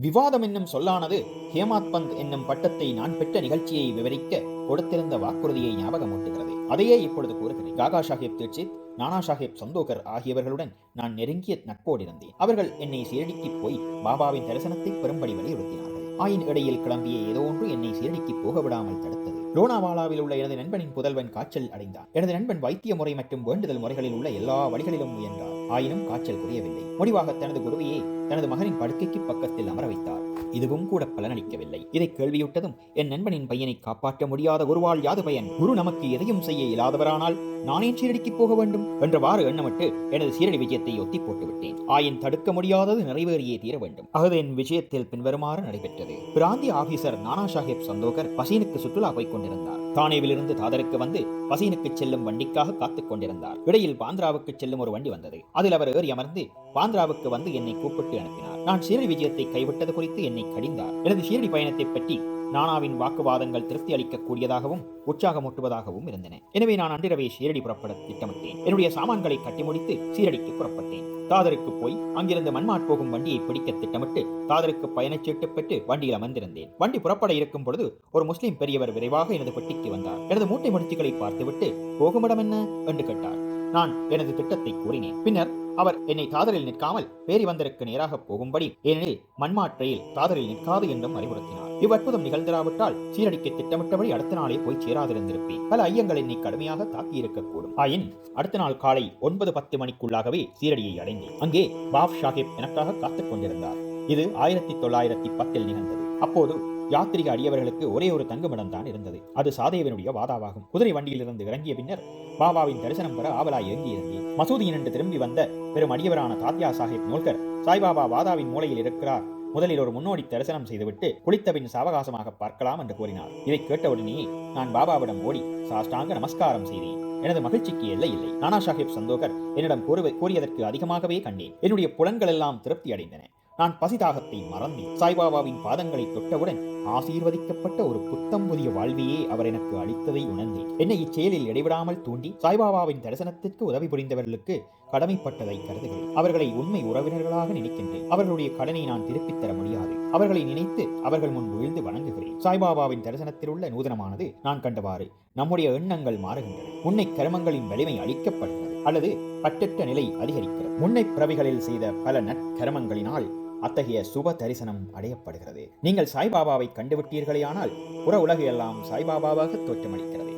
விவாதம் என்னும் சொல்லானது ஹேமாத் பந்த் என்னும் பட்டத்தை நான் பெற்ற நிகழ்ச்சியை விவரிக்க கொடுத்திருந்த வாக்குறுதியை ஞாபகமூட்டுகிறது. அதையே இப்பொழுது கூறுகிறேன். காகா சாஹேப் தீட்சித் நானா சாஹேப் சந்தோகர் ஆகியவர்களுடன் நான் நெருங்கிய நட்போடு இருந்தேன் அவர்கள் என்னை சீரடிக்கு போய் பாபாவின் தரிசனத்தை பெரும்படி வலியுறுத்தினார்கள். ஆயின் இடையில் கிளம்பிய ஏதோ ஒன்று என்னை சீரடிக்கு போக விடாமல் தடுத்தது. லோனாவாலாவில் உள்ள எனது நண்பனின் புதல்வன் காய்ச்சல் அடைந்தார் எனது நண்பன் வைத்திய முறை மற்றும் வேண்டுதல் முறைகளில் உள்ள எல்லா வழிகளிலும் முயன்றார். ஆயினும் காய்ச்சல் குறையவில்லை. முடிவாக தனது குருவையே தனது மகனின் படுக்கைக்கு பக்கத்தில் அமர வைத்தார். இதுவும் கூட பலனளிக்கவில்லை. இதை கேள்வியுட்டதும் என் நண்பனின் பையனை காப்பாற்ற முடியாத குருவால் யாது பயன்? குரு நமக்கு எதையும் செய்ய இயலாதவரானால் நானே சீரடிக்கு போக வேண்டும்? என்றவாறு எண்ணமிட்டு எனது சீரடி விஜயத்தை ஒத்தி போட்டுவிட்டேன். ஆயின் தடுக்க முடியாதது நிறைவேறியே தீர வேண்டும். அகது என் விஷயத்தில் பின்வருமாறு நடைபெற்றது. பிராந்திய ஆபீசர் நானா சாஹிப் சந்தோகர் பசீனுக்கு சுற்றுலா போய்க் கொண்டிருந்தார். தானேவிலிருந்து தாதருக்கு வந்து பசீனுக்கு செல்லும் வண்டிக்காக காத்துக் கொண்டிருந்தார். இடையில் பாந்திராவுக்கு செல்லும் ஒரு வண்டி வந்தது. அதில் அவர் ஏறி அமர்ந்து பாந்திராவுக்கு வந்து என்னை கூப்பிட்டு அனுப்பினார். நான் சீரடி விஜயத்தை கைவிட்டது குறித்து என்னை கடிந்தார். எனது சீரடி பயணத்தை பற்றி நானாவின் வாக்குவாதங்கள் திருப்தி அளிக்கக்கூடியதாகவும் உற்சாகமூட்டுவதாகவும் இருந்தன. எனவே நான் அன்றிரவே சீரடி புறப்பட திட்டமிட்டேன். என்னுடைய சாமான்களை கட்டி முடித்து சீரடிக்கு புறப்பட்டேன். தாதருக்கு போய் அங்கிருந்து மண்மாட் போகும் வண்டியை பிடிக்க திட்டமிட்டு தாதருக்கு பயணச்சீட்டு பெற்று வண்டியில் அமர்ந்திருந்தேன். வண்டி புறப்பட இருக்கும் பொழுது ஒரு முஸ்லிம் பெரியவர் விரைவாக எனது பெட்டிக்கு வந்தார். எனது மூட்டை முடிச்சுகளை பார்த்துவிட்டு போகுமிடம் என்ன? என்று கேட்டார். நான் எனது திட்டத்தை கூறினேன். பின்னர் அவர் என்னை தாதரில் நிற்காமல் பேரி வந்தருக்கு நேராக போகும்படி. ஏனெனில் மண்மாற்றையில் தாதரில் நிற்காது என்றும் அறிவுறுத்தினார். இவ்வற்புதம் நிகழ்ந்திராவிட்டால் சீரடிக்கு திட்டமிட்டபடி அடுத்த நாளே போய் சேராதிருந்திருப்பேன். பல ஐயங்களை நீ கடுமையாக தாக்கியிருக்கக்கூடும். ஆயின் அடுத்த நாள் காலை ஒன்பது பத்து மணிக்குள்ளாகவே சீரடியை அடைந்தேன். அங்கே பாப் ஷாஹிப் எனக்காக காத்துக் கொண்டிருந்தார். இது ஆயிரத்தி தொள்ளாயிரத்தி பத்தில் நிகழ்ந்தது. அப்போது யாத்திரிக அடியவர்களுக்கு ஒரே ஒரு தங்குமிடம் தான் இருந்தது. அது சாதேவனுடைய வாதாவாகும். குதிரை வண்டியிலிருந்து இறங்கிய பின்னர் பாபாவின் தரிசனம் பெற ஆவலாய் இறங்கியிருந்தேன். மசூதியினின்று திரும்பி வந்த பெரும் அடியவரான தாத்யா சாஹிப் நோல்கர் சாய்பாபா வாதாவின் மூலையில் இருக்கிறார். முதலில் ஒரு முன்னோடி தரிசனம் செய்துவிட்டு குளித்தபின் சாவகாசமாக பார்க்கலாம் என்று கூறினார். இதை கேட்டவுடனே நான் பாபாவிடம் ஓடி சாஷ்டாங்க நமஸ்காரம் செய்தேன். எனது மகிழ்ச்சிக்கு எல்லை இல்லை. நானா சாஹிப் சந்தோகர் என்னிடம் கூறுவ கூறியதற்கு அதிகமாகவே கண்டேன். என்னுடைய புலன்கள் எல்லாம் திருப்தி அடைந்தன. நான் பசிதாகத்தை மறந்தேன் சாய்பாபாவின் பாதங்களை தொட்டவுடன் ஆசீர்வதிக்கப்பட்ட ஒரு புத்தம் புதிய வாழ்வையே அவர் எனக்கு அளித்ததை உணர்ந்தேன். என்னை இச்செயலில் இடைவிடாமல் தூண்டி சாய்பாபாவின் தரிசனத்திற்கு உதவி புரிந்தவர்களுக்கு கடமைப்பட்டதை கருதுகிறேன். அவர்களை உண்மை உறவினர்களாக நினைக்கின்றேன். அவர்களுடைய கடனை நான் திருப்பித் தர முடியாது. அவர்களை நினைத்து அவர்கள் முன் விழுந்து வணங்குகிறேன். சாய்பாபாவின் தரிசனத்தில் உள்ள நூதனமானது நான் கண்டவாறு நம்முடைய எண்ணங்கள் மாறுகின்றன. முன்னை கருமங்களின் வலிமை அளிக்கப்படுகிறது. அல்லது பட்டற்ற நிலை அதிகரிக்கிறது. முன்னை பிறவிகளில் செய்த பல நற்கருமங்களினால் அத்தகைய சுப தரிசனம் அடையப்படுகிறது. நீங்கள் சாய்பாபாவை கண்டுவிட்டீர்களேயானால் புற உலகு எல்லாம் சாய்பாபாவாக தோற்றமளிக்கிறது.